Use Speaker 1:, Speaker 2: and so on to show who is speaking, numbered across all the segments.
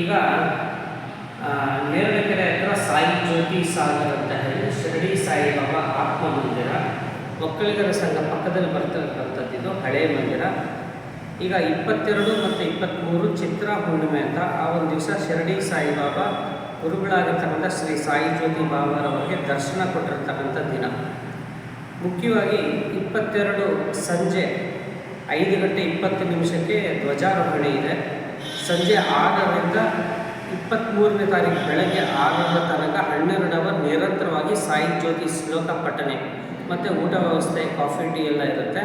Speaker 1: ಈಗ ನೇರಳೆಕೆರೆ ಹತ್ರ ಸಾಯಿ ಜ್ಯೋತಿ ಸಾಗರ್ ಅಂತ ಹೇಳಿ ಶಿರಡಿ ಸಾಯಿಬಾಬಾ ಆತ್ಮ ಮಂದಿರ. ಒಕ್ಕಲಿಗರ ಸಂಘ ಪಕ್ಕದಲ್ಲಿ ಬರ್ತಕ್ಕಂಥದ್ದು ಹಳೆಯ ಮಂದಿರ. ಈಗ ಇಪ್ಪತ್ತೆರಡು ಮತ್ತು ಇಪ್ಪತ್ತ್ಮೂರು ಚಿತ್ರ ಹುಣ್ಣಿಮೆ ಅಂತ ಆ ಒಂದು ದಿವಸ ಶಿರಡಿ ಸಾಯಿಬಾಬಾ ಗುರುಗಳಾಗಿರ್ತಕ್ಕಂಥ ಶ್ರೀ ಸಾಯಿ ಜ್ಯೋತಿ ಬಾಬಾರವರಿಗೆ ದರ್ಶನ ಕೊಟ್ಟಿರ್ತಕ್ಕಂಥ ದಿನ. ಮುಖ್ಯವಾಗಿ ಇಪ್ಪತ್ತೆರಡು ಸಂಜೆ ಐದು ಗಂಟೆ ಇಪ್ಪತ್ತು ನಿಮಿಷಕ್ಕೆ ಧ್ವಜಾರೋಹಣೆ ಇದೆ. ಸಂಜೆ ಆರರಿಂದ ಇಪ್ಪತ್ತ್ಮೂರನೇ ತಾರೀಕು ಬೆಳಗ್ಗೆ ಆರರ ತನಕ ಹನ್ನೆರಡು ಅವರ್ ನಿರಂತರವಾಗಿ ಸಾಯಿ ಜ್ಯೋತಿ ಶ್ಲೋಕ ಪಠನೆ. ಮತ್ತು ಊಟ ವ್ಯವಸ್ಥೆ, ಕಾಫಿ, ಟೀ ಎಲ್ಲ ಇರುತ್ತೆ.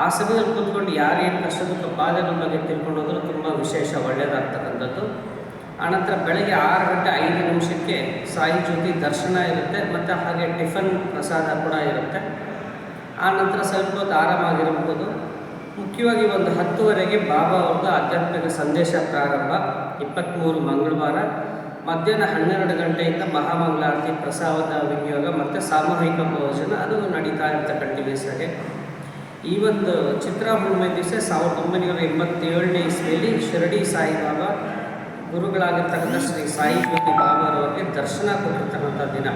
Speaker 1: ಆ ಸಮಯದಲ್ಲಿ ಕೂತ್ಕೊಂಡು ಯಾರೇನು ಕಷ್ಟದ ಬಾಧೆಗಳ ಬಗ್ಗೆ ತಿಳ್ಕೊಂಡು ಹೋದರೂ ತುಂಬ ವಿಶೇಷ ಒಳ್ಳೆಯದಾಗ್ತಕ್ಕಂಥದ್ದು ಆನಂತರ ಬೆಳಗ್ಗೆ ಆರು ಗಂಟೆ ಐದು ನಿಮಿಷಕ್ಕೆ ಸಾಯಿ ಜ್ಯೋತಿ ದರ್ಶನ ಇರುತ್ತೆ. ಮತ್ತು ಹಾಗೆ ಟಿಫನ್ ಪ್ರಸಾದ ಕೂಡ ಇರುತ್ತೆ. ಆನಂತರ ಸ್ವಲ್ಪ ಹೊತ್ತು ಆರಾಮಾಗಿರಬಹುದು ಮುಖ್ಯವಾಗಿ ಒಂದು ಹತ್ತುವರೆಗೆ ಬಾಬಾ ಅವ್ರದ್ದು ಆಧ್ಯಾತ್ಮಿಕ ಸಂದೇಶ ಪ್ರಾರಂಭ ಇಪ್ಪತ್ತ್ಮೂರು ಮಂಗಳವಾರ, ಮಧ್ಯಾಹ್ನ ಹನ್ನೆರಡು ಗಂಟೆಯಿಂದ ಮಹಾಮಂಗಳಾರತಿ, ಪ್ರಸಾದ, ವಿನಿಯೋಗ ಮತ್ತು ಸಾಮೂಹಿಕ ಭೋಜನ ಅದು ನಡೀತಾ ಇರ್ತಕ್ಕಂಥ ಕಂಟಿನ್ಯೂಸ್ ಈ ಒಂದು ಚಿತ್ರ ಹುಣ್ಣಿಮೆ ದಿವಸ ಸಾವಿರದ ಒಂಬೈನೂರ ಎಂಬತ್ತೇಳನೇ ಇಸ್ವಿಯಲ್ಲಿ ಶಿರಡಿ ಸಾಯಿಬಾಬಾ, ಗುರುಗಳಾಗಿರ್ತಕ್ಕಂಥ ಶ್ರೀ ಸಾಯಿ ಜ್ಯೋತಿ ಬಾಬಾರವರಿಗೆ ದರ್ಶನ ಕೊಟ್ಟಿರ್ತಕ್ಕಂಥ ದಿನ.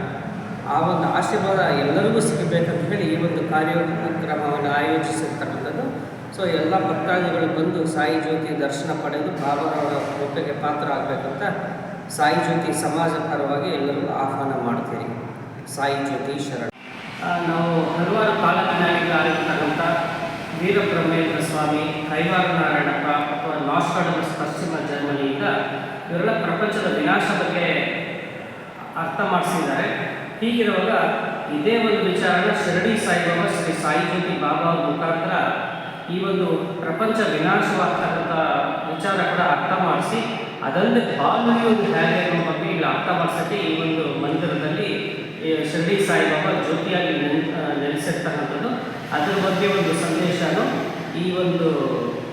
Speaker 1: ಆ ಒಂದು ಆಶೀರ್ವಾದ ಎಲ್ಲರಿಗೂ ಸಿಗಬೇಕಂತ ಹೇಳಿ ಈ ಒಂದು ಕಾರ್ಯಕ್ರಮವನ್ನು ಆಯೋಜಿಸಿರ್ತಕ್ಕಂಥದ್ದು ಸೊ ಎಲ್ಲ ಭಕ್ತಾದಿಗಳು ಬಂದು ಸಾಯಿ ಜ್ಯೋತಿ ದರ್ಶನ ಪಡೆದು ಬಾಬಾರವರ ಕೃಪೆಗೆ ಪಾತ್ರ ಆಗಬೇಕಂತ ಸಾಯಿ ಜ್ಯೋತಿ ಸಮಾಜ ಪರವಾಗಿ ಎಲ್ಲರಿಗೂ ಆಹ್ವಾನ ಮಾಡ್ತೀರಿ ಸಾಯಿ ಜ್ಯೋತಿ ಶರಣ. ನಾವು ಹಲವಾರು ಕಾಲಜ್ಞಾನಿಗಳಾಗಿರ್ತಕ್ಕಂಥ ವೀರಬ್ರಹ್ಮೇಂದ್ರ ಸ್ವಾಮಿ, ಕೈವಾರ ನಾರಾಯಣಪ್ಪ ಅಥವಾ ನಾಸ್ಟಾಡಮಸ್ ಪಶ್ಚಿಮ ಜರ್ಮನಿಯಿಂದ ಇವರೆಲ್ಲ ಪ್ರಪಂಚದ ವಿನಾಶ ಬಗ್ಗೆ ಅರ್ಥ ಮಾಡಿಸಿದ್ದಾರೆ. ಹೀಗಿರುವಾಗ ಇದೇ ಒಂದು ವಿಚಾರನ ಶಿರಡಿ ಸಾಯಿಬಾಬಾ, ಶ್ರೀ ಸಾಯಿ ಜ್ಯೋತಿ ಬಾಬಾ ಮುಖಾಂತರ ಈ ಒಂದು ಪ್ರಪಂಚ ವಿನಾಶವಾಗ್ತಕ್ಕಂಥ ವಿಚಾರ ಕೂಡ ಅರ್ಥ ಮಾಡಿಸಿ, ಅದಲ್ಲದೆ ಬಾಲ್ಯುವುದು ಹೇಗೆ ಅನ್ನೋ ಬಗ್ಗೆ ಇಲ್ಲಿ ಅರ್ಥ ಮಾಡಿಸೋಕ್ಕೆ ಈ ಒಂದು ಮಂದಿರದಲ್ಲಿ ಶಿರಡಿ ಸಾಯಿಬಾಬಾ ಜ್ಯೋತಿಯಾಗಿ ನೆಲೆಸಿರ್ತಕ್ಕಂಥದ್ದು. ಅದರ ಬಗ್ಗೆ ಒಂದು ಸಂದೇಶನು ಈ ಒಂದು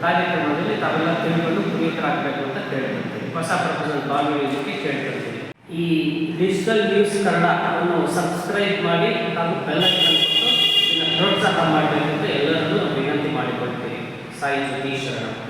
Speaker 1: ಕಾರ್ಯಕ್ರಮದಲ್ಲಿ ತಾವೆಲ್ಲ ತಿಳ್ಕೊಂಡು ಪುನೀತರಾಗಬೇಕು ಅಂತ ಕೇಳ್ಕೊಳ್ತೀವಿ. ಹೊಸ ಪ್ರಪಂಚದ ಬಾಲ್ಯುವುದಕ್ಕೆ ಕೇಳ್ಕೊಳ್ತೀವಿ. ಈ ಡಿಜಿಟಲ್ ನ್ಯೂಸ್ ಕನ್ನಡ ಅನ್ನು ಸಬ್ಸ್ಕ್ರೈಬ್ ಮಾಡಿ ಹಾಗೂ ಬೆಲ್ಲ ಇದನ್ನು ಪ್ರೋತ್ಸಾಹ ಮಾಡಬೇಕು ಅಂತ ಎಲ್ಲರನ್ನೂ ವಿನಂತಿ ಮಾಡಿಕೊಳ್ತೀವಿ ಸಾಯಿ ಜ್ಯೋತಿ ಶರಣ